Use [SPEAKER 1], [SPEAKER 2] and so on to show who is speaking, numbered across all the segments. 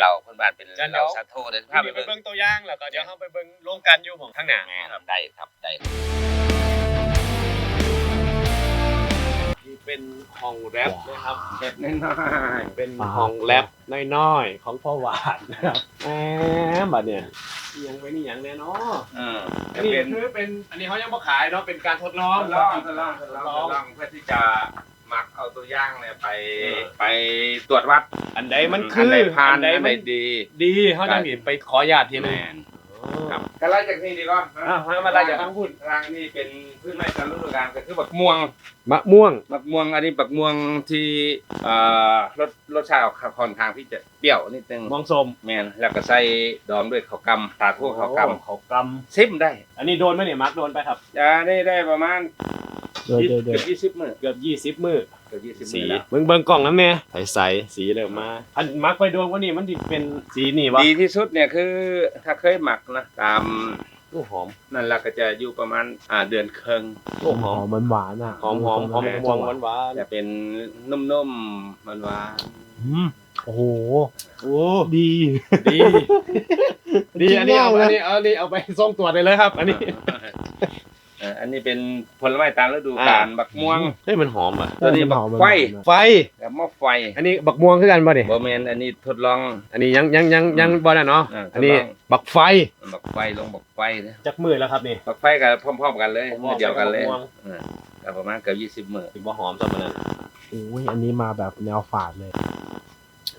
[SPEAKER 1] เราเพื่อนบ้านเป็น
[SPEAKER 2] งั้นเดี๋
[SPEAKER 1] เรา
[SPEAKER 2] ยว
[SPEAKER 1] ซาโทเดี๋ยว
[SPEAKER 2] พา
[SPEAKER 1] พา
[SPEAKER 2] ไป
[SPEAKER 1] ไป
[SPEAKER 2] เบิ่
[SPEAKER 1] เบิ่
[SPEAKER 2] ง
[SPEAKER 1] ง
[SPEAKER 2] ตัวอย่างแล้วก็เดี๋ยวเราไปเบิ่งโรงการอยู่ของข้างหน้า
[SPEAKER 1] แม่
[SPEAKER 2] ครับ
[SPEAKER 1] ได้ครับได้
[SPEAKER 2] นี่เป็นห้องแรปนะครับ
[SPEAKER 1] เด็ดน้อย
[SPEAKER 2] เป็นห้องแรปน้อยๆของพ่อหวานนะครับแหมบัดเนี่ยอิหยังไว้นี่หยังแน่เนาะ
[SPEAKER 1] ๆเออ
[SPEAKER 2] อั
[SPEAKER 1] จะ
[SPEAKER 2] นนี้
[SPEAKER 1] เป็น
[SPEAKER 2] คือเป็นอันนี้เขายังไม่ขายเนาะเป็นการทดลอง
[SPEAKER 1] ทดลองทดลองทดลองทดลองเพื่อที่จะห มักเอาตัวย่างเนี่ยไปไปตรวจวัด
[SPEAKER 2] อันใดมันคือ
[SPEAKER 1] ไหนผ่าน
[SPEAKER 2] ใด
[SPEAKER 1] อันไห
[SPEAKER 2] มัน
[SPEAKER 1] นดี
[SPEAKER 2] ดีเขาจะมีไปขอญาติทีนึง
[SPEAKER 1] ครับ ก็ไล่จากนี่ดีก่อน
[SPEAKER 2] อ้าวมาไล่จากทางพุ่น
[SPEAKER 1] ทางนี่เป็นพืชไม้ตามฤดูกาลก็คือบักม่วง
[SPEAKER 2] มะม่วง
[SPEAKER 1] บักม่วงอันนี้บักม่วงที่เอ่อรสรสชาติออกค่อนข้างที่จะเปรี้ยวนิดนึง
[SPEAKER 2] มองส้ม
[SPEAKER 1] แมนแล้วก็ใส่ดองด้วยข้าวกำตาทั่วข้าวก
[SPEAKER 2] เขากำ
[SPEAKER 1] ซิมได้ำ
[SPEAKER 2] อันนี้โดนไหมเนี่ยมักโดนไปครับ
[SPEAKER 1] จะได้ได้ประมาณ
[SPEAKER 3] โดยโดยโด
[SPEAKER 1] เกือยบยี่สิบมื้อ
[SPEAKER 2] เกือบยี่สิบมือ
[SPEAKER 1] เกือบยี่สิบ
[SPEAKER 2] สี
[SPEAKER 1] มื้อแล้ว
[SPEAKER 2] เบิ่งเบิ่งกล่องนะแม่ใสใสๆสีเริ่มมาอันมักไปโดนว่านี่มันดิเป็นสีนี่วะ
[SPEAKER 1] ดีที่สุดเนี่ยคือถ้าเคยหมักนะตาม
[SPEAKER 2] โอ้หอม
[SPEAKER 1] นั่นแหละก็จะอยู่ประมาณอ่าเดือนครึ่ง
[SPEAKER 2] โอ้ห
[SPEAKER 3] ห
[SPEAKER 2] อ
[SPEAKER 3] อ
[SPEAKER 2] ม
[SPEAKER 3] มมันหวานอะ
[SPEAKER 2] หอมหอมหอมม่วงหวานหวาน
[SPEAKER 1] จะเป็นนุ่มๆมันหวาน
[SPEAKER 3] อืมโอ้โห
[SPEAKER 2] โอ้
[SPEAKER 3] ดี
[SPEAKER 2] ดีดีอันนี้เอาอันนี้เอาอันนี้เอาไปส่งตรวจได้เลยครับ อันนี้
[SPEAKER 1] เอ่ออันนี้เป็นผลไม้ตามฤดูกาลบักม่วง
[SPEAKER 2] เฮ้ยมันหอมอะ
[SPEAKER 1] ตัวนี้บัก
[SPEAKER 3] หอมมัน
[SPEAKER 1] ไฟ
[SPEAKER 3] หวานอะ
[SPEAKER 2] ไฟ
[SPEAKER 1] กับหม้อไฟ
[SPEAKER 2] อันนี้บักม่วงคือกันป่ะนี่
[SPEAKER 1] บ่แมนอันนี้ทดลอง
[SPEAKER 2] อันนี้ยังยังยังยังบ่ได้เนาะ
[SPEAKER 1] อ่า
[SPEAKER 2] อันนี้
[SPEAKER 1] ทดลอง
[SPEAKER 2] บักไฟ
[SPEAKER 1] บักไฟลงบักไฟนะ
[SPEAKER 2] จักมือแล้วครับนี่
[SPEAKER 1] บักไฟกับพร้อมๆกันเลย
[SPEAKER 2] พร้อมๆ
[SPEAKER 1] มือเดียวกันเลย
[SPEAKER 2] บักม่วง
[SPEAKER 1] เออก็ประมาณเกือบยี่สิบ20มื้อ
[SPEAKER 2] ถือว่าหอมซะมันนั้น
[SPEAKER 3] โอ้ยอันนี้มาแบบแนวฝาดเลย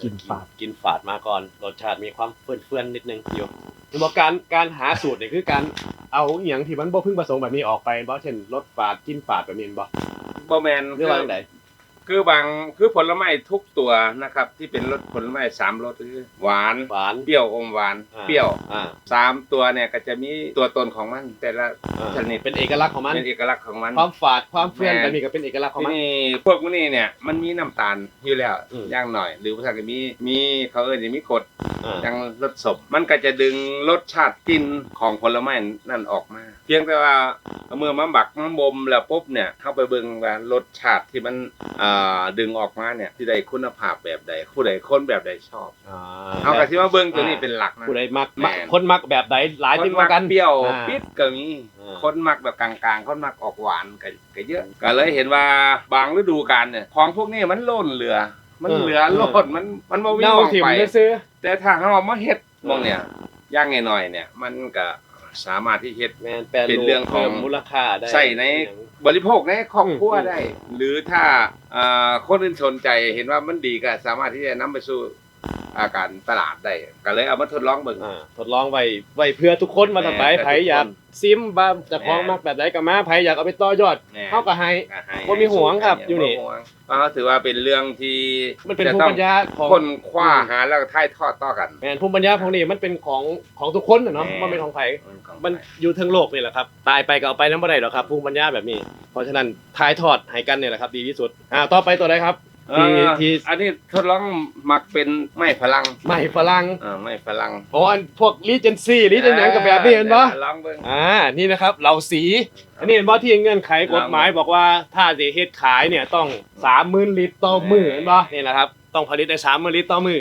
[SPEAKER 3] กลิ่นฝาด
[SPEAKER 2] กินฝาดมาก่อนรสชาติมีความเฟื่อนเฟื่อนๆนิดนึงอยู่คือบอกการการหาสูตรเนี่ยคือการเอาอหย่างที่มันบ่พึ่งประสงค์แบบนี้ออกไปบ่เช่นรสฝาดกินฝาดแบบนี้บ่
[SPEAKER 1] บ่แมน
[SPEAKER 2] หรือว่าจังได
[SPEAKER 1] คือบางคือผลไม้ทุกตัวนะครับ ที่เป็นรสผลไม้สามรสคือหวาน
[SPEAKER 2] หวาน
[SPEAKER 1] เปรี้ยวอมหวาน
[SPEAKER 2] อ่า
[SPEAKER 1] เปรี้ยว
[SPEAKER 2] อ่า
[SPEAKER 1] สามตัวเนี่ยก็จะมีตัวตนของมัน แต่ละ
[SPEAKER 2] อ่า
[SPEAKER 1] ชนิด
[SPEAKER 2] เป็นเอกลักษณ์ของมัน
[SPEAKER 1] เป็นเอกลักษณ์ของมัน
[SPEAKER 2] ความฝาดความเฟื่อน
[SPEAKER 1] แม่
[SPEAKER 2] แบบนี้ก็เป็นเอกลักษณ์ของ
[SPEAKER 1] ที่
[SPEAKER 2] มัน
[SPEAKER 1] นี่พวกนี้เนี่ยมันมีน้ำตาลอยู่แล้ว
[SPEAKER 2] อืม
[SPEAKER 1] อย่างหน่อย หรือภาษาก็มีมีเขาเอ่ยมีกรด
[SPEAKER 2] อ่า
[SPEAKER 1] อย่างรสสมมันก็จะดึงรสชาติกลิ่นของผลไม้นั่นออกมา เพียงแต่ว่าเมื่อมันบักมันบ่มแล้วปุ๊บเนี่ยเข้าไปเบิ่งว่ารสชาติที่มันอ่าดึงออกมาเนี่ยที่ได้คุณภาพแบบใดผู้ใดคนแบบใดชอบ
[SPEAKER 2] อ่า
[SPEAKER 1] เอากับที่ว่าเบิ่งตัวนี้เป็นหลักนะ
[SPEAKER 2] ผู้ใดมัก
[SPEAKER 1] แม่
[SPEAKER 2] มักคนมักแบบใดหลาย
[SPEAKER 1] ค
[SPEAKER 2] ที่
[SPEAKER 1] น
[SPEAKER 2] ก
[SPEAKER 1] มั
[SPEAKER 2] ว่ากกัน
[SPEAKER 1] เปรี้ยว
[SPEAKER 2] อ่า
[SPEAKER 1] ปิดก็มี
[SPEAKER 2] อ่า
[SPEAKER 1] คนมักแบบกลางๆ คนมักออกหวานก็ก็เยอะก็เลยเห็นว่าบางฤดูกาลเนี่ยของพวกนี้มันโล่นเหลือ มันเหลือโล่นมันมันบ่มี
[SPEAKER 2] เน่า
[SPEAKER 1] หม้อง
[SPEAKER 2] ถิ่ม
[SPEAKER 1] ไป
[SPEAKER 2] ได้ซื้อ
[SPEAKER 1] แต่ถ้าเรามาเฮ็ดหมองเนี่ยย่างหน่อยๆเนี่ย มันก็ สามารถที่เฮ็ด
[SPEAKER 2] แมนแปล
[SPEAKER 1] เป็นเรื่องของ
[SPEAKER 2] พิ่มมูลค่าได้
[SPEAKER 1] ใส่ในบริโภคในครอบครัว
[SPEAKER 2] อืม
[SPEAKER 1] ได้ หรือถ้าอ่าคนอื่นสนใจเห็นว่ามันดีก็สามารถที่จะนำไปสู่ อาการตลาดได้ก็เลยเอามาทดลองเบิ่ง
[SPEAKER 2] อ่าทดลองไว้ไว้เพื่อทุกคนมาต่อไป
[SPEAKER 1] แม่
[SPEAKER 2] ไผอยาก
[SPEAKER 1] ทุกคน
[SPEAKER 2] ซิมบ้าจะคล้อง
[SPEAKER 1] แม่
[SPEAKER 2] มักแบบใดก็มาไผอยากเอาไปต่อยอด
[SPEAKER 1] แน่
[SPEAKER 2] เข้าก็ให้
[SPEAKER 1] ก็ให้
[SPEAKER 2] บ่มีห่วงครับอยู่นี่
[SPEAKER 1] บ่ห่วงเพราะถือว่าเป็นเรื่องที่
[SPEAKER 2] มันเป็น
[SPEAKER 1] จะ
[SPEAKER 2] ภูมิ
[SPEAKER 1] ต้อง
[SPEAKER 2] ปัญญาของ
[SPEAKER 1] คนคว้าหาแล้วก็ถ่ายทอดต่อกัน
[SPEAKER 2] แมนภูมิปัญญาของนี่มันเป็นของของทุกคนนะเนาะ
[SPEAKER 1] แม่
[SPEAKER 2] มันเป็นของไผ
[SPEAKER 1] ของ
[SPEAKER 2] มันอยู่ทั้งโลกนี่แหละครับ ตายไปก็เอาไปนั้นบ่ได้หรอกครับภูมิปัญญาแบบนี้ เพราะฉะนั้นถ่ายทอดให้กันเนี่ยแหละครับ ดีที่สุดอ่าต่อไปตัวใดครับ
[SPEAKER 1] เอ่อ
[SPEAKER 2] ที่ที่
[SPEAKER 1] อันนี้ทดลองหมักเป็นไม้พลัง
[SPEAKER 2] ไม่ฝรั่ง
[SPEAKER 1] อ่าไม้พลัง
[SPEAKER 2] อ๋ออันพวกรีเจนซี่รีเจนหยังกับแบบนี้เห็นปะ
[SPEAKER 1] ดี๋ยวลองเบิ่ง
[SPEAKER 2] อ่า นี่นะครับ เราสี อันนี้เห็นว่าที่เงื่อนไขกฎหมายบอกว่าถ้าสิเฮ็ดขายเนี่ยต้องสามหมื่นลิตรต่อมือเห็นปะนี่แหละครับ ต้องผลิตได้สามหมื่นลิตรต่อมือ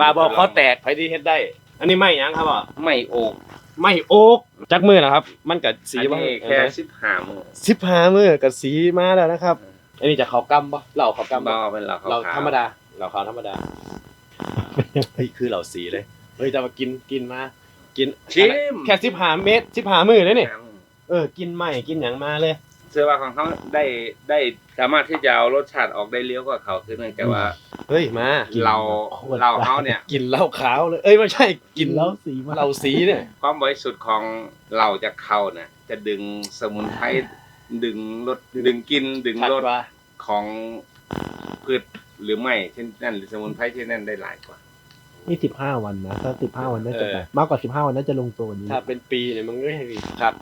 [SPEAKER 2] บาบอกข้อแตกไผที่เฮ็ดได้ อันนี้ไม่หยังครับอะ
[SPEAKER 1] ไม่โอก
[SPEAKER 2] ไม่โอ๊กจักมือนะครับ มันกับสี
[SPEAKER 1] อัน
[SPEAKER 2] ว่า
[SPEAKER 1] นี้แค่สิบห้ามือ
[SPEAKER 2] สิบห้ามือกับสีมาแล้วนะครับ อันนี้จะเขากำปะเหล่าเขากำ
[SPEAKER 1] เบา
[SPEAKER 2] ปะ
[SPEAKER 1] เป็นเหล่าขาว
[SPEAKER 2] เราธรรมดาเราขาวธรรมดาเฮ้ยคือเราสีเลยเฮ้ยจะมากินกินมา กิน
[SPEAKER 1] ชิม
[SPEAKER 2] แค่สิบห้าเมตรสิบห้ามือเลยนี่เออกินใหม่กินอย่างมาเลย
[SPEAKER 1] เชื่อว่าของเขาได้ได้สามารถที่จะเอารสชาติออกได้เลี้ยวกว่าเขาคือเนื่องจากว่า
[SPEAKER 2] เฮ้ยมา
[SPEAKER 1] เราเราเขาเนี่ย
[SPEAKER 2] กินเหล้าขาวเลยเอ้ยไม่ใช่กิน
[SPEAKER 3] แล้วสีมาก
[SPEAKER 2] เหล้าสีเนี่ย
[SPEAKER 1] ความบริสุทธิ์ของเราจากเขาเนี่ยจะดึงสมุนไพร ดึงรสดึงกลินดึง
[SPEAKER 2] ชัด
[SPEAKER 1] รส
[SPEAKER 2] ว่า
[SPEAKER 1] ของพืชหรือไม่เช่นนั่นหรือสมุนไพรที่นั่นได้หลายกว่า
[SPEAKER 3] นี่สิบห้าวันนะถ้าสิบห้าวันน่าจะแบบมากกว่าสิบห้าวันน่าจะลงตัวกว่านี้
[SPEAKER 2] ถ้าเป็นปีเนี่ยมันก็ให้ดีครับ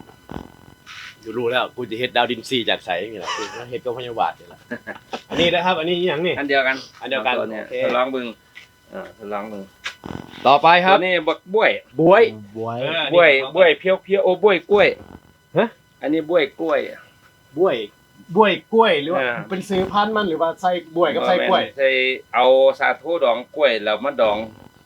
[SPEAKER 2] อยู่รู้แล้วกูจะเฮ็ดดาวดินซีจากใสอย่างนี้แหละกูจะเฮ็ดก็พยาบาทนี่แหละอันนี้นะครับ อันนี้อหย่างนี่
[SPEAKER 1] อันเดียวกัน
[SPEAKER 2] อันเดียวกัน
[SPEAKER 1] ตัวเนี่ย
[SPEAKER 2] โอเค
[SPEAKER 1] ทดลองบึงอ่าทดลองบึง
[SPEAKER 2] ต่อไปค
[SPEAKER 1] ตั
[SPEAKER 2] รับ
[SPEAKER 1] วนี้บักบ้วย
[SPEAKER 2] บวย
[SPEAKER 3] บวย
[SPEAKER 2] เออ
[SPEAKER 1] บ้วยบ้วยเพียวเพียวโอ้บ้วยกล้วย
[SPEAKER 2] ฮะ
[SPEAKER 1] อันนี้บ้วยกล้วย
[SPEAKER 2] บวยบวยกล้วยหรือว่า
[SPEAKER 1] อ่า
[SPEAKER 2] เป็นซื้อพันธุ์มันหรือว่าใส่บวยกับใส่กล้วย
[SPEAKER 1] ใส่เอาสาโทดองกล้วยแล้วมาดอง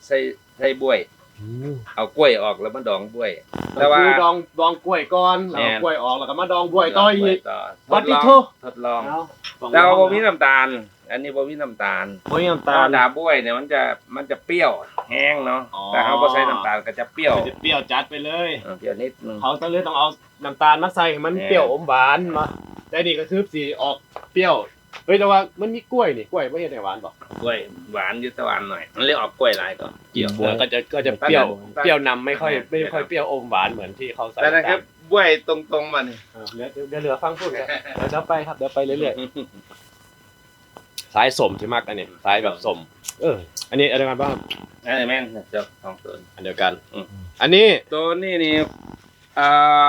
[SPEAKER 1] ใส่ใส่บ้วย
[SPEAKER 3] อืม
[SPEAKER 1] เอากล้วยออกแล้วมาดองบ้วยแต่ว่า
[SPEAKER 2] คือดองดองกล้วยก่อนแล้ว
[SPEAKER 1] แม่
[SPEAKER 2] เอา
[SPEAKER 1] น
[SPEAKER 2] กล้วยออกแล้วก็มาดองบวยต่ออีก
[SPEAKER 1] ต่อ
[SPEAKER 2] วัด
[SPEAKER 1] ท
[SPEAKER 2] ที่
[SPEAKER 1] ดล
[SPEAKER 2] โท
[SPEAKER 1] องทดลอง
[SPEAKER 2] เอาสอง
[SPEAKER 1] แต่ว่า
[SPEAKER 2] ห้
[SPEAKER 1] บ่
[SPEAKER 2] อง
[SPEAKER 1] มีน้ำตาล อันนี้บ่มีน้ำตาล
[SPEAKER 2] บ่มีน้ำ
[SPEAKER 1] ธร
[SPEAKER 2] ตารล
[SPEAKER 1] มดาบ้วยเนี่ยมันจะมันจะเปรี้ยวแห้งเนาะ
[SPEAKER 2] อ๋อ
[SPEAKER 1] แต่เขาบ่ใส่น้ำตาลก็จะเปรี้ยว
[SPEAKER 2] จะเปรี้ยวจัดไปเลย
[SPEAKER 1] เออเปรี้ยวนิดนึง
[SPEAKER 2] เขาต้องเลยต้องเอาน้ำตาลมาใส่ให้มัน
[SPEAKER 1] แน่
[SPEAKER 2] เปรี้ยวอมหวานมาแต่นี่ก็คือสีออกเปรี้ยวเฮ้ยแต่ว่ามันมีกล้วยนี่กล้วยไม่ใช่แต่หวานป่ะ
[SPEAKER 1] กล้วยหวานอยุตะหวานหน่อย มันเลยออกกล้วยหลายก่อนเกี่ยว
[SPEAKER 2] เออก็จะก็จะเปรี้ยว
[SPEAKER 1] ตั้งแต่
[SPEAKER 2] เปรี้ยวนำไม่ค่อย
[SPEAKER 1] ตั้งแต่
[SPEAKER 2] ไม่ค่อยเปรี้ยวอมหวานเหมือนที่เขาใส่
[SPEAKER 1] แต่นะ
[SPEAKER 2] น้ำ
[SPEAKER 1] ครั
[SPEAKER 2] ตา
[SPEAKER 1] บ
[SPEAKER 2] ล
[SPEAKER 1] บ้วยตรงๆมานี่
[SPEAKER 2] เออเดี๋ยวเดี๋ยวเหลือฟังพูดครับเดี๋ยวเดี๋ยวไปครับเดี๋ยวไปเรื่อยๆ สายสมใช่ไหมอันนี้สายแบบสม เออ อันนี้อะไรกันบ้าง
[SPEAKER 1] เออแม่นเจ้าของตัว
[SPEAKER 2] อันเดียวกัน
[SPEAKER 1] อืม
[SPEAKER 2] อันนี้
[SPEAKER 1] ตัวนี้นี่เอ่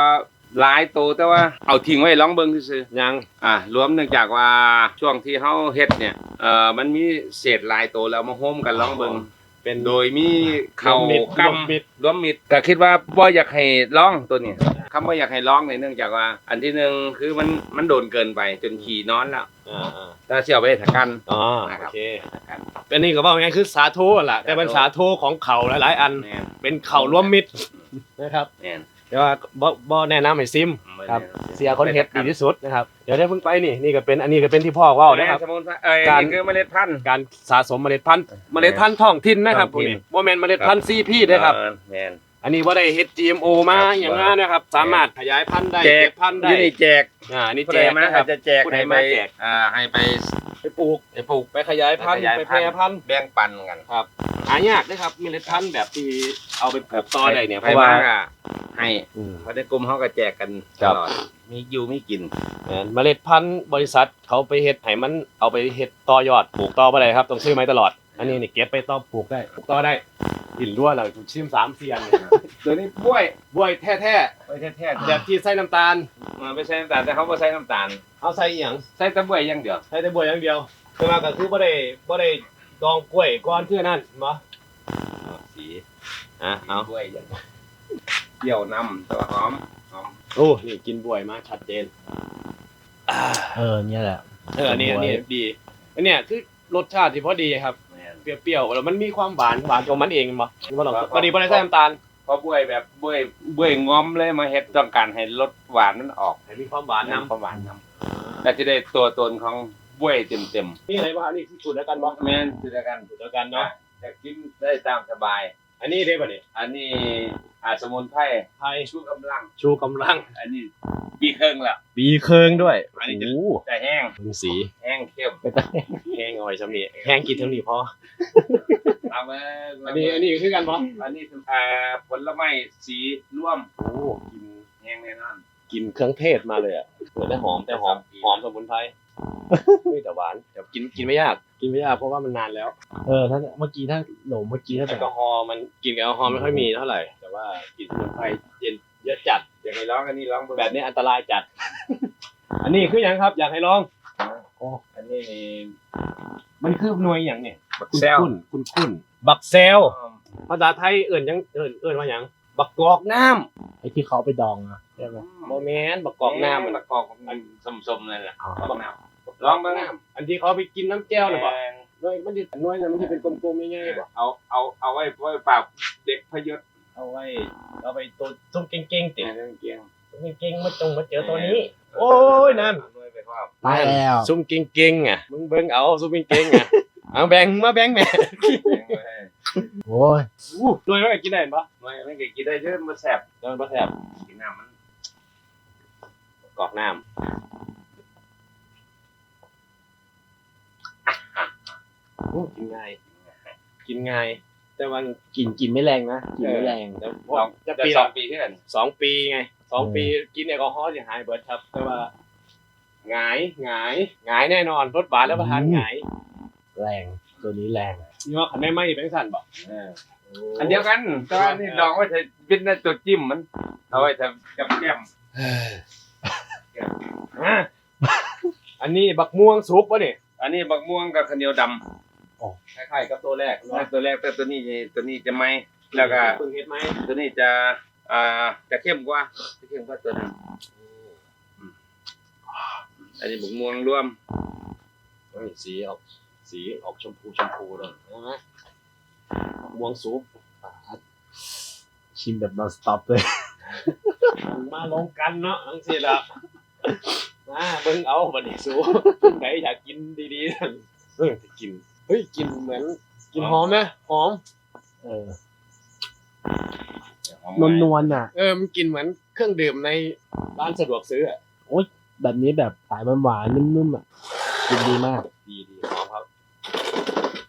[SPEAKER 1] อหลายตัวแต่ว่าเอาทิ้งไว้ลองเบิ่งซื่อ
[SPEAKER 2] ยัง
[SPEAKER 1] ๆอ่ารวมเนื่องจากว่าช่วงที่เฮาเฮ็ดเนี่ยเอ่อมันมีเศษหลายตัวแล้วมาโฮมกันลองเบิ่ง
[SPEAKER 2] เป็น
[SPEAKER 1] โดยมีเข่าร
[SPEAKER 2] วมมิตร
[SPEAKER 1] ก
[SPEAKER 2] รวมมิตรำ
[SPEAKER 1] รวมมิตรก็คิดว่าบ่อยากให้ร้องตัวนี้ คำว่าอยากให้ร้องเนี่ยเนื่องจากว่า อันที่หนึ่งคือมันมันโดนเกินไปจนขี่นอนแล้ว
[SPEAKER 2] อ่าอ่า
[SPEAKER 1] ถ้าเสี่ยวไปถักกัน
[SPEAKER 2] อ๋อ
[SPEAKER 1] นะค
[SPEAKER 2] โอ
[SPEAKER 1] รับ
[SPEAKER 2] เคอันนี้ก็ว่าไงคือสาโทแหละแต่เป็นสาโทของเขาหลายๆ อัน
[SPEAKER 1] แม่น
[SPEAKER 2] เป็นเขารวมมิตรนะครับ
[SPEAKER 1] แม่น
[SPEAKER 2] แต่ว่าบ่บ่แนะนำให้ซิมครับเสียคนเฮ็ดดีที่สุดนะครับเดี๋ยวได้เพิ่งไปนี่นี่ก็เป็นอันนี้ก็เป็นที่พ่อเว่า
[SPEAKER 1] แม่
[SPEAKER 2] นะครับ
[SPEAKER 1] สมุนไพรเอ้ย
[SPEAKER 2] การ
[SPEAKER 1] นี่คือเมล็ดพันธุ์
[SPEAKER 2] การสะสมเมล็ดพันธุ์เมล็ดพันธุ์ท้องถิ่นนะครับพ
[SPEAKER 1] ท้
[SPEAKER 2] ว
[SPEAKER 1] อกงถิ่
[SPEAKER 2] นี้
[SPEAKER 1] น
[SPEAKER 2] บ่แม่นเมล็ดพันธุ์ซีพีนะครับ
[SPEAKER 1] เออแม่น
[SPEAKER 2] อันนี้บ่ได้เฮ็ด GMO มา
[SPEAKER 1] ครับ
[SPEAKER 2] อย่างนั้นนะครับ สามารถขยายพันธุ์ได้
[SPEAKER 1] แจ
[SPEAKER 2] เก็
[SPEAKER 1] ก
[SPEAKER 2] บพันธุ์ได้
[SPEAKER 1] อยู่นี่แจก
[SPEAKER 2] อ่าอันนี่
[SPEAKER 1] ผู้
[SPEAKER 2] แจ
[SPEAKER 1] ใด
[SPEAKER 2] ก
[SPEAKER 1] มา
[SPEAKER 2] นะครับ
[SPEAKER 1] จะแจก
[SPEAKER 2] ผู้ใด
[SPEAKER 1] ให้ไป
[SPEAKER 2] มาแจก
[SPEAKER 1] อ่าให้ไป
[SPEAKER 2] ไปปลูก
[SPEAKER 1] ไปปลูก
[SPEAKER 2] ไปขยายพันธุ์
[SPEAKER 1] ไปขยาย
[SPEAKER 2] ไป
[SPEAKER 1] พั
[SPEAKER 2] แพ
[SPEAKER 1] นธุ์
[SPEAKER 2] ร่พันธุ์
[SPEAKER 1] แบ่งปันกัน
[SPEAKER 2] ครับหายากนะครับเมล็ดพันธุ์แบบที่เอาไปปลูกต่อได้เนี่ยเพ
[SPEAKER 1] ใคร
[SPEAKER 2] ราะว่า
[SPEAKER 1] มาก็ให้
[SPEAKER 2] อืม
[SPEAKER 1] เพราะในกลุ่มเขาก็แจกกันต
[SPEAKER 2] ครับ
[SPEAKER 1] ลอดมีอยู่มีกิน
[SPEAKER 2] แม่นเมล็ดพันธุ์บริษัทเขาไปเฮ็ดให้มันเอาไปเฮ็ดต่อยอดปลูกต่อบ่ได้ครับต้องซื้อไม้ตลอด อันนี้นี่เก็บไปต่อปลูกได้ปลูกต่อได้ กินรั่วแล้วชิมสามเสียน
[SPEAKER 1] ตัวนี้บ้วย
[SPEAKER 2] บวยแท้
[SPEAKER 1] ไว้แท้
[SPEAKER 2] ๆแบบที่ใส่น้ำตาล
[SPEAKER 1] ๆมันไม่ใช่น้ำตาลแต่เขาไม่ใส่น้ำตาล
[SPEAKER 2] เอาใส่อีหยัง
[SPEAKER 1] ใส่แตะบ้วยอย่างเดียว
[SPEAKER 2] ใส่แต่บวยอย่างเดียวแต่ว่าก็คือบ่ได้บ่ได้ดองกล้วยก่อนคือนั่นบ่สีอะเอา
[SPEAKER 1] บ้วยอย่างเดียวเกี่ยวนำตัวหอมหอม
[SPEAKER 2] โอ้นี่กินบวยมาชัดเจนอ่า
[SPEAKER 3] เออเนี่ยแหละ
[SPEAKER 2] เอออันนี้อันนี้ดีอันเนี้ยคือรสชาติที่พอดีครับ
[SPEAKER 1] แม่น
[SPEAKER 2] เปรี้ยวๆแล้วมันมีความหวานหวานของมันเองมั้ยบ่ต้องพอดีบ่ได้ใส่น้ำตาล
[SPEAKER 1] เพราะบ้วยแบบบ้วยบ้วยงอมเลยมาเฮ็ดต้องการให้รสหวานมันออก
[SPEAKER 2] ให้มีความหวาน
[SPEAKER 1] น้ำ
[SPEAKER 2] นำ
[SPEAKER 1] ความหวานนำแต่จะได้ตัวตนของบ้วยเต็ม
[SPEAKER 2] นี่อะไรบ้างนี่คือสูตรเดียวกันบ่
[SPEAKER 1] ๆแม่นคือกัน
[SPEAKER 2] สูตรเดียวกันเนาะ
[SPEAKER 1] จะกินได้ตามสบาย
[SPEAKER 2] อันนี้ได้ป่ะเนี่ย
[SPEAKER 1] อันนี้อาสมุนไพร
[SPEAKER 2] ไทย
[SPEAKER 1] ชูกำลัง
[SPEAKER 2] ชูกำลัง
[SPEAKER 1] อันนี้ปีเครื่องแล้ว
[SPEAKER 2] ปีเคืองด้วย
[SPEAKER 1] อันนี้จะ
[SPEAKER 2] โอ้
[SPEAKER 1] จะแห้ง
[SPEAKER 2] เป็นสี
[SPEAKER 1] แห้งเข้ม
[SPEAKER 2] แห้งเอาไว้สำนีแห้งกินเท่านี้พอ
[SPEAKER 1] เอามา
[SPEAKER 2] อันนี้อันนี้คือกันปะ
[SPEAKER 1] อันนี้อ่าผลไม้สีร่วม
[SPEAKER 2] โอ้กิน
[SPEAKER 1] แห้งแน่นอน
[SPEAKER 2] กินเครื่องเทศมาเลยอะเปิดได้หอมแต่หอมหอมสมุนไพรไม่แต่หวานแต่กินกินไม่ยาก กินไม่ยากเพราะว่ามันนานแล้ว
[SPEAKER 3] เออถ้าเมื่อกี้ถ้าโหลเมื่อกี้ถ้า
[SPEAKER 2] แอ
[SPEAKER 3] แบ
[SPEAKER 2] ล
[SPEAKER 3] บ
[SPEAKER 2] กอฮอล์มันกินแอลกอฮอล์ไม่ค่อยมีเท่าไหร่ แต่ว่ากินสมุนไพรเย็นเยอะจัด
[SPEAKER 1] อยากให้ร้องอันนี้ร้อง
[SPEAKER 2] แบบนี้อันตรายจัด อันนี้คืออย่างครับ อยากให้ลอง
[SPEAKER 1] โอ้อันนี้นี่
[SPEAKER 2] มันคือหน่วยอย่างเนี่ย
[SPEAKER 1] บัก
[SPEAKER 2] คุณ
[SPEAKER 1] แซว
[SPEAKER 2] คุณคุณคุณบักเซล ภาษาไทยเอื่นยังเอื่นเอื่นว่าหยังบักกอกน้
[SPEAKER 3] ไอ้ที่เขาเอาไปดองอะใช่ไหมำ
[SPEAKER 2] โมแมนบักกอกน้ำมัน
[SPEAKER 1] บักกอกมันสมๆนั่นแหละ
[SPEAKER 3] อ๋อ
[SPEAKER 1] บักน้ำร้องบ้าง
[SPEAKER 2] น้ำอันที่เขาไปกินน้ำแก้วน่ะบ่หน่วยมันจะหน่วยน่ะมันจะเป็นกลมๆง่ายๆบ่
[SPEAKER 1] เอาเอาเอาไว้ไว้ปราบเด็กพยศ
[SPEAKER 2] เอาไว้เอาไปตัวซุ่มเก่งๆติ
[SPEAKER 1] เรื่องเกียง
[SPEAKER 2] ซุ่มเก่งๆมาจงมาเจอตัวนี้ โอ้ยนั่น
[SPEAKER 1] ด้วย ไปครอบ
[SPEAKER 3] ตายแล้ว
[SPEAKER 2] ซุ่มเก่งๆอะมึงเบิ่งเอาซุ่มเก่งๆอะเอาแบ่งมาแบ่งแม่
[SPEAKER 3] โอ้ย
[SPEAKER 2] อู้หน่วยมันก็กินได้เห็นบ่
[SPEAKER 1] ไม่ไม่เก่กินได้เยอะมันแสบ
[SPEAKER 2] แล้วมันบ่แซ่บ
[SPEAKER 1] กินน้ำมัน
[SPEAKER 2] กอกน้ำอู้กินง่ายกินง่ายแต่ว่า
[SPEAKER 3] กลิ่นกลิ่นไม่แรงนะกลิ่นไม่แรง
[SPEAKER 2] เดี๋ยว
[SPEAKER 1] สอง
[SPEAKER 2] จะ
[SPEAKER 1] จะ
[SPEAKER 2] ปี
[SPEAKER 1] สอ
[SPEAKER 2] ละ
[SPEAKER 1] งปีขึ้น
[SPEAKER 2] สองปีไงสอง
[SPEAKER 3] เออ
[SPEAKER 2] ปีกินแอลกอฮอล์จะหายเบิดครับ แต่ว่า หงายหงายหงายแน่นอนรสหวานแล้วประทานหงาย
[SPEAKER 3] แรงตัวนี้แรง
[SPEAKER 2] นี่ว่าขันไม่ไหม้เป็นสั่นบอก
[SPEAKER 1] อันเดียวกันแต่ว่านี่ลองไว้ใช้เป็นตัวจิ้มมัน เอาไว้ทำกับแก้ม
[SPEAKER 2] อะอันนี้บักม่วงสุกปะเนี่ย
[SPEAKER 1] อันนี้บักม่วงกับข้าวเหนียวด
[SPEAKER 2] คล้ายๆกับตัวแรกำ
[SPEAKER 1] ตัวแรกแต่ตัวนี้ตัวนี้จะไม่แล้วก็
[SPEAKER 2] เพิ่งเฮ็ดไหม
[SPEAKER 1] ตัวนี้จะอ่าจะเข้มกว่าจะเข้มกว่าตัวนั้น อันนี้บักม่วงรวม
[SPEAKER 2] เฮ้ยสีออกสีออกชมพูชมพูเลยใช่ไหมม่วงสุก
[SPEAKER 3] ชิมแบบ non stop เลย
[SPEAKER 2] มาลงกันเนาะทั้งสิ้นละมาเบิ่งเอาบัดนี้สูไหนอยากกินดีๆนั่นเออจะกิน เฮ้ยกินเหมือน กินหอมนะหอม
[SPEAKER 3] เออ นวลนวลๆอะ
[SPEAKER 2] เออ มันกินเหมือนเครื่องดื่มในร้านสะดวกซื้ออะ
[SPEAKER 3] แบบนี้แบบสายหวานๆนุ่มๆอะกินดีมาก
[SPEAKER 2] ดีดีหอมครับ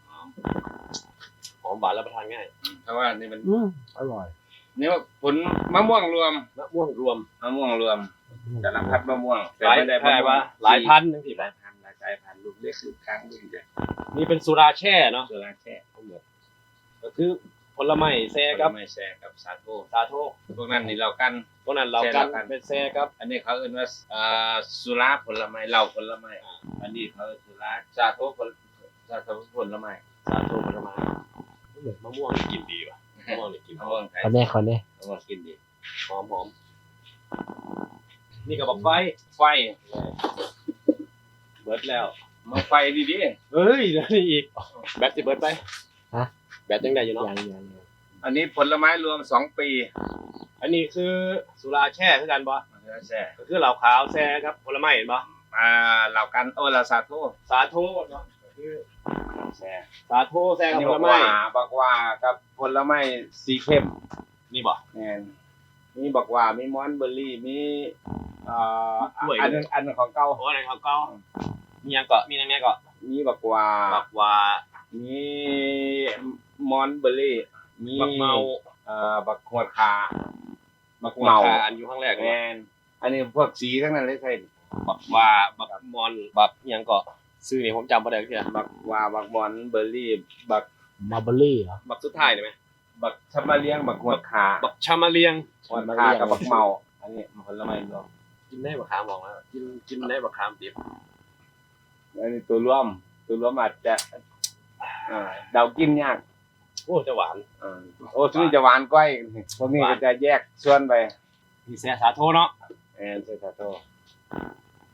[SPEAKER 2] หอมหอมหวานรับประทานง่าย
[SPEAKER 1] เพราะว่านี่มัน
[SPEAKER 3] อืมอร่อย
[SPEAKER 1] นี่ว่าผลมะม่วงรวม
[SPEAKER 2] มะม่วงรวม
[SPEAKER 1] มะม่วงรวมสารพัดมะม่วง
[SPEAKER 2] หลาย
[SPEAKER 1] ไม่ได้
[SPEAKER 2] แพร่
[SPEAKER 1] มะม่ว
[SPEAKER 2] ว่างหลายพันทั้งที่
[SPEAKER 1] หลายพันหลายสายพันธุ์ลูกเล็กลูกกลางลูกใหญ่
[SPEAKER 2] นี่เป็นสุราแช่เนาะ
[SPEAKER 1] สุราแช่
[SPEAKER 2] ก็คือผ ลไม้แซ่กับ
[SPEAKER 1] ไม่แช่กับสาโท
[SPEAKER 2] สาโท
[SPEAKER 1] พวกนั้นนี่เรากัน
[SPEAKER 2] พวกนั้นเรา
[SPEAKER 1] แช่
[SPEAKER 2] กัน
[SPEAKER 1] เรากัน
[SPEAKER 2] เป็นแซ่กับ
[SPEAKER 1] อันนี้เขาเอ่นว่าอ่าสุราผลไม้เหล้าผลไม้อันนี้เขาเอิ้นสุราสาโทผลสาโทผลไม้
[SPEAKER 2] สาโทผลไม้เหมือนมะม่วงกินดีว่ะมะม่วงนี่กินห
[SPEAKER 1] มะ
[SPEAKER 2] อ
[SPEAKER 1] ม่ว
[SPEAKER 2] ม
[SPEAKER 1] งไทย
[SPEAKER 3] ขอแน่ขอแน่
[SPEAKER 1] มะม่วงกินดี
[SPEAKER 2] หอมหอมนี่ก็บอกไฟ
[SPEAKER 1] ไฟ
[SPEAKER 2] เบิร์ดแล้ว
[SPEAKER 1] มาไฟดี
[SPEAKER 2] เฮ้ยแล้วนี่อีกแบตจะเบิร์ดไป แบตยังได้อยู่เนาะ
[SPEAKER 3] ยังยังยัง
[SPEAKER 1] ๆอันนี้ผลไม้รวมสองปี
[SPEAKER 2] อันนี้คือสุราแช่คือกันบ่
[SPEAKER 1] สุราแช่
[SPEAKER 2] ก็คือเหล้าขาวแช่ครับผลไม้เห็นบ่
[SPEAKER 1] อ่าเหล่ากันโอ้เราสาโท
[SPEAKER 2] สาโทเนาะก็คือ
[SPEAKER 1] แช่
[SPEAKER 2] สาโทแช่
[SPEAKER 1] อัน
[SPEAKER 2] กับ
[SPEAKER 1] นี้
[SPEAKER 2] ผ
[SPEAKER 1] บ
[SPEAKER 2] ล
[SPEAKER 1] อก
[SPEAKER 2] ไม้
[SPEAKER 1] ว่าบอกว่ากับผลไม้สีเข้ม
[SPEAKER 2] นี่บ่
[SPEAKER 1] แน่นมีบอกว่ามีมอนเบอร์รี่มีเอ่อก
[SPEAKER 2] ล้วย
[SPEAKER 1] อันนึงอันนึงของเก่า
[SPEAKER 2] โอ้อะไรของเก่ามีหยังเกาะมีหยังไงเกาะ
[SPEAKER 1] มีบอกว่า
[SPEAKER 2] บักว่า
[SPEAKER 1] มี มอนเบอร์รี่มี
[SPEAKER 2] บักเมา
[SPEAKER 1] เอ่อบักขวดคาบัก
[SPEAKER 2] เมา
[SPEAKER 1] เมา
[SPEAKER 2] อันอยู่ข้างแรก
[SPEAKER 1] แม
[SPEAKER 2] เนี่ย
[SPEAKER 1] นอันนี้พวกสีทั้งนั้นเลยใช่
[SPEAKER 2] บักว่าบักมอนบักหยังเกาะซื้อนี่ผมจำบ่ได้เพีย
[SPEAKER 1] บักว่าบักมอนเบอร์รี่บัก
[SPEAKER 3] มาร์เบอรี่เหรอ
[SPEAKER 2] บักสุดท้ายได้ไหม
[SPEAKER 1] บักชะมาเลียงบักขวดคา
[SPEAKER 2] บักชามาเลียง
[SPEAKER 1] ขวดคากับบักเมาอันนี้ผลไม้รวม
[SPEAKER 2] กินได้บักขามบอกแล้วกินกินได้บักขามดิบ
[SPEAKER 1] อันนี้ตัวร่วมตัวร่วมอาจจะเอ่อเดากินยาก
[SPEAKER 2] โอ้จะหวาน
[SPEAKER 1] เออโอ้ช่วนี้จะหวานก้อยพวกนี้ก็จะแยกส่วนไป
[SPEAKER 2] มีแซ่สาโทเนาะ
[SPEAKER 1] แอนเซตาโต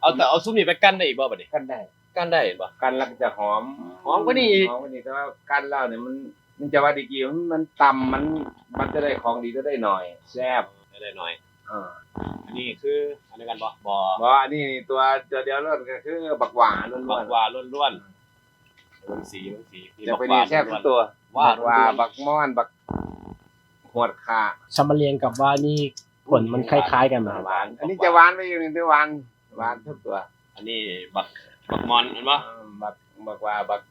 [SPEAKER 2] เอาแต่เอาซุปนี่ไปกั้นได้อีกบ่บัดนี้
[SPEAKER 1] กันได้
[SPEAKER 2] กั้นได้เห็นบ่
[SPEAKER 1] กันแล้วก็จะหอม
[SPEAKER 2] หอมกว่านี้อีก
[SPEAKER 1] หอมกว่านี้แต่ว่ากันแล้วเนี่ยมันมันจะว่าดีกี่มันมันต่ำมันมันจะได้ของดีจะได้หน่อยแซ่บ
[SPEAKER 2] ได้หน่อย
[SPEAKER 1] เออ
[SPEAKER 2] อันนี้คืออันนี้กันบ่บ่
[SPEAKER 1] เพราะอันนี้ตัวตัวเดียวนั่นก็คือบักหวานล้
[SPEAKER 2] บั
[SPEAKER 1] ว
[SPEAKER 2] ก
[SPEAKER 1] น
[SPEAKER 2] ว่าล้วนๆมันสีมันสี
[SPEAKER 1] ๆจะไปดีแซ่บทุกตัว
[SPEAKER 2] ว่า
[SPEAKER 1] บักหวาบักม่อนบักหวดขา
[SPEAKER 3] ชามาเรียงกับว่านี่ผลมันคล้าย ๆ กันไหม
[SPEAKER 1] หวาน อันนี้จะหวานไปอยู่นี่ตัวหวานหวานทุกตัว
[SPEAKER 2] อันนี้บักบักมอนเห็นบ่
[SPEAKER 1] เออบักบักหว่าบัก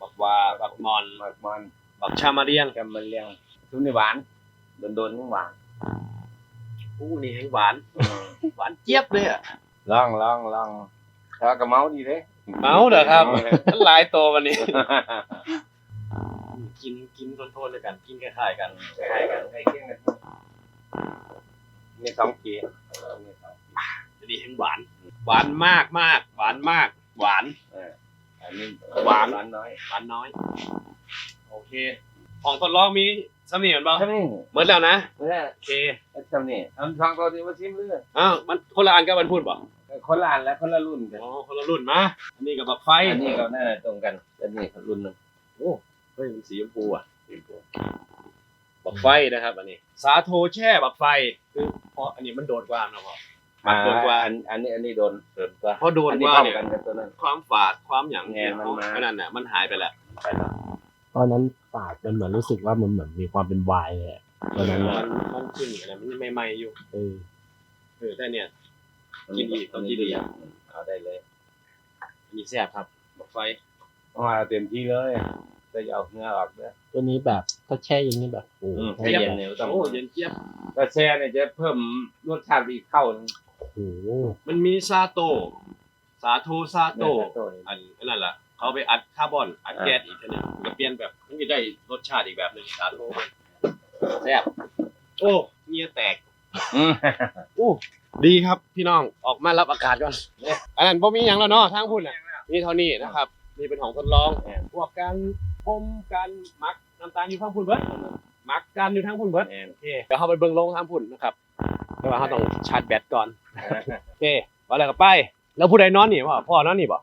[SPEAKER 2] บักว่าบักมอน
[SPEAKER 1] บักม่อน
[SPEAKER 2] บักชามาเรียง
[SPEAKER 1] กำมันเลี้ยงทุกนี่หวานโดนๆนี่หวาน
[SPEAKER 2] อู้นี่แห้งหวานหวานเจี๊ยบเลยอะ
[SPEAKER 1] ลองลองลองแต่ว่ากระเมาดีเลย
[SPEAKER 2] เมาเหรอครับหลายตัววันนี้ กินกินโทนๆเลยกัน กินคล้ายๆกัน
[SPEAKER 1] ใกล้กันใกล้เคียงกันมีสองกีมีสองกี
[SPEAKER 2] จะดีแห้งหวาน หวานมากมากหวานมาก หวาน
[SPEAKER 1] เอออันนี้
[SPEAKER 2] หวาน
[SPEAKER 1] หวานน้อย
[SPEAKER 2] หวานน้อย โอเค ของทดลองมีสำนีเหมือนเปล่า
[SPEAKER 1] ใช่ไหม
[SPEAKER 2] เหมือนแล้วนะ
[SPEAKER 1] ไม่ได้
[SPEAKER 2] โอเค
[SPEAKER 1] ทำนี่ทำทองตัวนี้มาชิมเรื่อย
[SPEAKER 2] อ้าวมันคนละอันกับมันพูดป่ะ
[SPEAKER 1] คนละอันและคนละรุ่นกัน
[SPEAKER 2] อ๋อคนละรุ่นมาอันนี้กับบักไฟ
[SPEAKER 1] อันนี้ก็น่าจะตรงกัน อันนี้ก็รุ่นหนึ่ง
[SPEAKER 2] เฮ้ยมันสีชมพูอะสีชมพูบักไฟนะครับ อันนี้ สาโทแช่บักไฟคือเพราะอันนี้มันโดดกว่านะพ่อ
[SPEAKER 1] อ่า
[SPEAKER 2] โดนกว่า
[SPEAKER 1] อันอันนี้อันนี้โดนโดนกว่า
[SPEAKER 2] เพราะโดน
[SPEAKER 1] อันนี้
[SPEAKER 2] กว่า
[SPEAKER 1] ป้อง
[SPEAKER 2] เนี่ย
[SPEAKER 1] กันกับตัวนั้น
[SPEAKER 2] ความฝาดความหยั่ง
[SPEAKER 1] แง่มันมา
[SPEAKER 2] อันนั้นน่ะมันหายไปแล้ว
[SPEAKER 1] ไปแล้ว
[SPEAKER 3] ตอนนั้นปากมันเหมือนรู้สึกว่ามันเหมือนมีความเป็นไวน์เลยอะตอนนั้น
[SPEAKER 2] มั
[SPEAKER 3] อะ
[SPEAKER 2] นมันขึ้นอยู่นะมันไม่ไหม้อยู่
[SPEAKER 3] เออ
[SPEAKER 2] เออแต่เนี่ยกินอีกต้องกินอีก
[SPEAKER 1] เอาได้เลย
[SPEAKER 2] อันนี้แซ่บครับบักไฟ
[SPEAKER 1] เอามาเต็มที่เลย จะเอาเนื้อออกเด้อ
[SPEAKER 3] ตัวนี้แบบถ้าแช่เย็นนี่แบบโอ้โห
[SPEAKER 1] อืมให้เย็นเนี่ยต้อง
[SPEAKER 2] โอ้เย็นเจี๊ยบ
[SPEAKER 1] ถ้าแช่เนี่ยจะเพิ่มรสชาติอีกเท่านึง
[SPEAKER 3] โอ้โห
[SPEAKER 2] มันมีซาโต สาโทซาโต
[SPEAKER 1] เนื้อตัวนี้
[SPEAKER 2] อันอันนั้นแหละเขาไปอัดคาร์บอน อัดแก๊สอีกทีหนึงมันก็เปลี่ยนแบบมันจะได้รสชาติอีกแบบหนึ่งสาโทแซ่บโอ้เงียแตก
[SPEAKER 1] อืม
[SPEAKER 2] โอ้ดีครับพี่น้องออกมารับอากาศก่อนอันนั้นผมมีอย่างแล้วเนาะทางพุ่นน่ะมีเท่านี้นะครับนี่เป็นของทดลองพวกการ อมการหมักน้ำตาลอยู่ทางพุ่นเบิดหมักกันอยู่ทางพุ่นเบิด
[SPEAKER 1] แอน
[SPEAKER 2] โอเคเดี๋ยวเขาไปเบิ่งลงทางพุ่นนะครับแต่ว่าเขาต้องชาร์จแบตก่อนโอเคว่าอะไรกับไป แล้วผู้ใดนอนนี่พ่อพ่อนอนนี่บ่
[SPEAKER 1] น